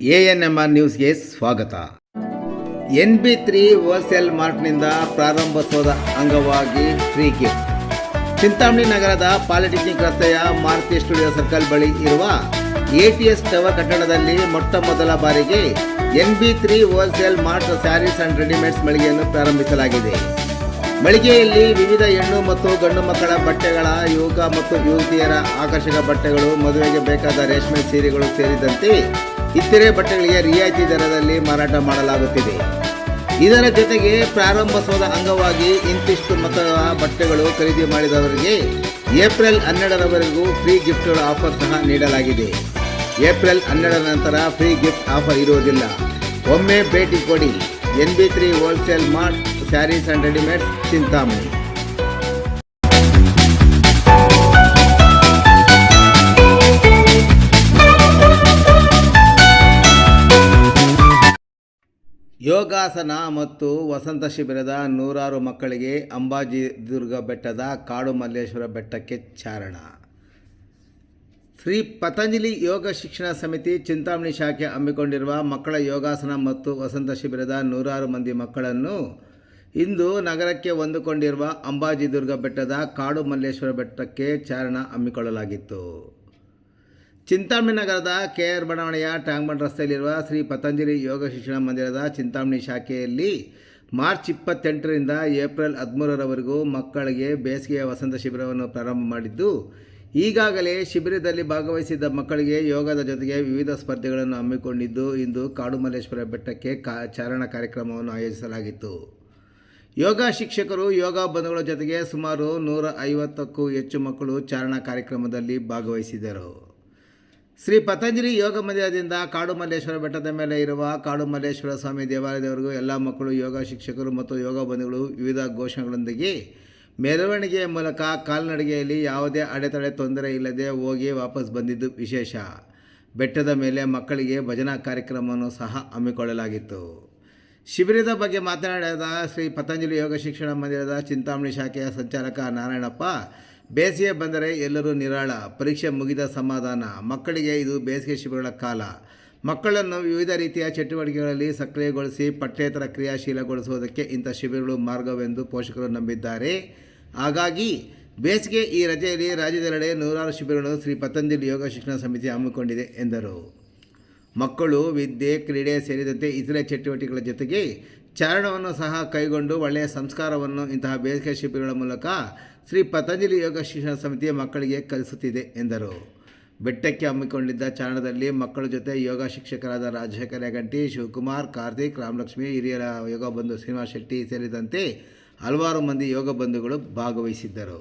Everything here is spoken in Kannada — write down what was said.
ಎ ಎನ್ ಎಂ ಆರ್ ನ್ಯೂಸ್ಗೆ ಸ್ವಾಗತ. ಎನ್ ಬಿ ತ್ರೀ ಹೋಲ್ಸೇಲ್ ಮಾರ್ಟ್ನಿಂದ ಪ್ರಾರಂಭೋತ್ಸವದ ಅಂಗವಾಗಿ ಫ್ರೀ ಗಿಫ್ಟ್ ಚಿಂತಾಮಣಿ ನಗರದ ಪಾಲಿಟೆಕ್ನಿಕ್ ರಸ್ತೆಯ ಮಾರುತಿ ಸ್ಟುಡಿಯೋ ಸರ್ಕಲ್ ಬಳಿ ಇರುವ ಎ ಟಿ ಎಸ್ ಟವರ್ ಕಟ್ಟಡದಲ್ಲಿ ಮೊಟ್ಟ ಮೊದಲ ಬಾರಿಗೆ N B three wholesale mart sarees and readymades ಮಳಿಗೆಯನ್ನು ಪ್ರಾರಂಭಿಸಲಾಗಿದೆ. ಮಳಿಗೆಯಲ್ಲಿ ವಿವಿಧ ಹೆಣ್ಣು ಮತ್ತು ಗಂಡು ಮಕ್ಕಳ ಬಟ್ಟೆಗಳ, ಯುವಕ ಮತ್ತು ಯುವತಿಯರ ಆಕರ್ಷಕ ಬಟ್ಟೆಗಳು, ಮದುವೆಗೆ ಬೇಕಾದ ರೇಷ್ಮೆ ಸೀರೆಗಳು ಸೇರಿದಂತೆ ಇತರೆ ಬಟ್ಟೆಗಳಿಗೆ ರಿಯಾಯಿತಿ ದರದಲ್ಲಿ ಮಾರಾಟ ಮಾಡಲಾಗುತ್ತಿದೆ. ಇದರ ಜೊತೆಗೆ ಪ್ರಾರಂಭೋತ್ಸವದ ಅಂಗವಾಗಿ ಇಂತಿಷ್ಟು ಮೊತ್ತದ ಬಟ್ಟೆಗಳು ಖರೀದಿ ಮಾಡಿದವರಿಗೆ ಏಪ್ರಿಲ್ ಹನ್ನೆರಡರವರೆಗೂ ಫ್ರೀ ಗಿಫ್ಟ್ಗಳ ಆಫರ್ ಸಹ ನೀಡಲಾಗಿದೆ. ಏಪ್ರಿಲ್ ಹನ್ನೆರಡರ ನಂತರ ಫ್ರೀ ಗಿಫ್ಟ್ ಆಫರ್ ಇರುವುದಿಲ್ಲ. ಒಮ್ಮೆ ಭೇಟಿ ಕೊಡಿ. N B three wholesale mart sarees and readymades Chintamani ಯೋಗಾಸನ ಮತ್ತು ವಸಂತ ಶಿಬಿರದ ನೂರಾರು ಮಕ್ಕಳಿಗೆ ಅಂಬಾಜಿದುರ್ಗ ಬೆಟ್ಟದ ಕಾಡು ಮಲ್ಲೇಶ್ವರ ಬೆಟ್ಟಕ್ಕೆ ಚಾರಣ. ಶ್ರೀ ಪತಂಜಲಿ ಯೋಗ ಶಿಕ್ಷಣ ಸಮಿತಿ ಚಿಂತಾಮಣಿ ಶಾಖೆ ಹಮ್ಮಿಕೊಂಡಿರುವ ಮಕ್ಕಳ ಯೋಗಾಸನ ಮತ್ತು ವಸಂತ ಶಿಬಿರದ ನೂರಾರು ಮಂದಿ ಮಕ್ಕಳನ್ನು ಇಂದು ನಗರಕ್ಕೆ ಹೊಂದಿಕೊಂಡಿರುವ ಅಂಬಾಜಿದುರ್ಗ ಬೆಟ್ಟದ ಕಾಡು ಮಲ್ಲೇಶ್ವರ ಬೆಟ್ಟಕ್ಕೆ ಚಾರಣ ಹಮ್ಮಿಕೊಳ್ಳಲಾಗಿತ್ತು. ಚಿಂತಾಮಣಿ ನಗರದ ಕೆ ಆರ್ ಬಡಾವಣೆಯ ಟ್ಯಾಂಗ್ಮಂಡ್ ರಸ್ತೆಯಲ್ಲಿರುವ ಶ್ರೀ ಪತಂಜಲಿ ಯೋಗ ಶಿಕ್ಷಣ ಮಂದಿರದ ಚಿಂತಾಮಣಿ ಶಾಖೆಯಲ್ಲಿ ಮಾರ್ಚ್ ಇಪ್ಪತ್ತೆಂಟರಿಂದ ಏಪ್ರಿಲ್ ಹದಿಮೂರರವರೆಗೂ ಮಕ್ಕಳಿಗೆ ಬೇಸಿಗೆಯ ವಸಂತ ಶಿಬಿರವನ್ನು ಪ್ರಾರಂಭ ಮಾಡಿದ್ದು, ಈಗಾಗಲೇ ಶಿಬಿರದಲ್ಲಿ ಭಾಗವಹಿಸಿದ್ದ ಮಕ್ಕಳಿಗೆ ಯೋಗದ ಜೊತೆಗೆ ವಿವಿಧ ಸ್ಪರ್ಧೆಗಳನ್ನು ಹಮ್ಮಿಕೊಂಡಿದ್ದು, ಇಂದು ಕಾಡುಮಲ್ಲೇಶ್ವರ ಬೆಟ್ಟಕ್ಕೆ ಕಾ, ಚಾರಣ ಕಾರ್ಯಕ್ರಮವನ್ನು ಆಯೋಜಿಸಲಾಗಿತ್ತು. ಯೋಗ ಶಿಕ್ಷಕರು, ಯೋಗ ಬಂಧುಗಳ ಜೊತೆಗೆ ಸುಮಾರು ನೂರ ಐವತ್ತಕ್ಕೂ ಹೆಚ್ಚು ಮಕ್ಕಳು ಚಾರಣ ಕಾರ್ಯಕ್ರಮದಲ್ಲಿ ಭಾಗವಹಿಸಿದರು ಶ್ರೀ ಪತಂಜಲಿ ಯೋಗ ಮಂದಿರದಿಂದ ಕಾಡು ಮಲ್ಲೇಶ್ವರ ಬೆಟ್ಟದ ಮೇಲೆ ಇರುವ ಕಾಡು ಮಲ್ಲೇಶ್ವರ ಸ್ವಾಮಿ ದೇವಾಲಯದವರೆಗೂ ಎಲ್ಲ ಮಕ್ಕಳು, ಯೋಗ ಶಿಕ್ಷಕರು ಮತ್ತು ಯೋಗ ಬಂಧುಗಳು ವಿವಿಧ ಘೋಷಣೆಗಳೊಂದಿಗೆ ಮೆರವಣಿಗೆಯ ಮೂಲಕ ಕಾಲ್ನಡಿಗೆಯಲ್ಲಿ ಯಾವುದೇ ಅಡೆತಡೆ ತೊಂದರೆ ಇಲ್ಲದೆ ಹೋಗಿ ವಾಪಸ್ ಬಂದಿದ್ದು ವಿಶೇಷ. ಬೆಟ್ಟದ ಮೇಲೆ ಮಕ್ಕಳಿಗೆ ಭಜನಾ ಕಾರ್ಯಕ್ರಮವನ್ನು ಸಹ ಹಮ್ಮಿಕೊಳ್ಳಲಾಗಿತ್ತು. ಶಿಬಿರದ ಬಗ್ಗೆ ಮಾತನಾಡಿದ ಶ್ರೀ ಪತಂಜಲಿ ಯೋಗ ಶಿಕ್ಷಣ ಮಂದಿರದ ಚಿಂತಾಮಣಿ ಶಾಖೆಯ ಸಂಚಾಲಕ ನಾರಾಯಣಪ್ಪ ಬೇಸಿಗೆ ಬಂದರೆ ಎಲ್ಲರೂ ನಿರಾಳ. ಪರೀಕ್ಷೆ ಮುಗಿದ ಸಮಾಧಾನ. ಮಕ್ಕಳಿಗೆ ಇದು ಬೇಸಿಗೆ ಶಿಬಿರಗಳ ಕಾಲ. ಮಕ್ಕಳನ್ನು ವಿವಿಧ ರೀತಿಯ ಚಟುವಟಿಕೆಗಳಲ್ಲಿ ಸಕ್ರಿಯಗೊಳಿಸಿ ಪಠ್ಯೇತರ ಕ್ರಿಯಾಶೀಲಗೊಳಿಸುವುದಕ್ಕೆ ಇಂಥ ಶಿಬಿರಗಳು ಮಾರ್ಗವೆಂದು ಪೋಷಕರು ನಂಬಿದ್ದಾರೆ. ಹಾಗಾಗಿ ಬೇಸಿಗೆ ಈ ರಜೆಯಲ್ಲಿ ರಾಜ್ಯದೆಲ್ಲೆಡೆ ನೂರಾರು ಶಿಬಿರಗಳನ್ನು ಶ್ರೀ ಪತಂಜಲಿ ಯೋಗ ಶಿಕ್ಷಣ ಸಮಿತಿ ಹಮ್ಮಿಕೊಂಡಿದೆ ಎಂದರು. ಮಕ್ಕಳು, ವಿದ್ಯೆ, ಕ್ರೀಡೆ ಸೇರಿದಂತೆ ಇತರೆ ಚಟುವಟಿಕೆಗಳ ಜೊತೆಗೆ ಚಾರಣವನ್ನು ಸಹ ಕೈಗೊಂಡು ಒಳ್ಳೆಯ ಸಂಸ್ಕಾರವನ್ನು ಇಂತಹ ಬೇಸಿಗೆ ಶಿಬಿರಗಳ ಮೂಲಕ ಶ್ರೀ ಪತಂಜಲಿ ಯೋಗ ಶಿಕ್ಷಣ ಸಮಿತಿಯ ಮಕ್ಕಳಿಗೆ ಕಲಿಸುತ್ತಿದೆ, ಎಂದರು. ಬೆಟ್ಟಕ್ಕೆ ಹಮ್ಮಿಕೊಂಡಿದ್ದ ಚಾರಣದಲ್ಲಿ ಮಕ್ಕಳ ಜೊತೆ ಯೋಗ ಶಿಕ್ಷಕರಾದ ರಾಜಶೇಖರ ಯಗಂಟಿ ಶಿವಕುಮಾರ್, ಕಾರ್ತಿಕ್, ರಾಮಲಕ್ಷ್ಮಿ, ಹಿರಿಯರ ಯೋಗ ಬಂಧು ಶ್ರೀನಿವಾಸ್ ಶೆಟ್ಟಿ ಸೇರಿದಂತೆ ಹಲವಾರು ಮಂದಿ ಯೋಗ ಬಂಧುಗಳು ಭಾಗವಹಿಸಿದ್ದರು.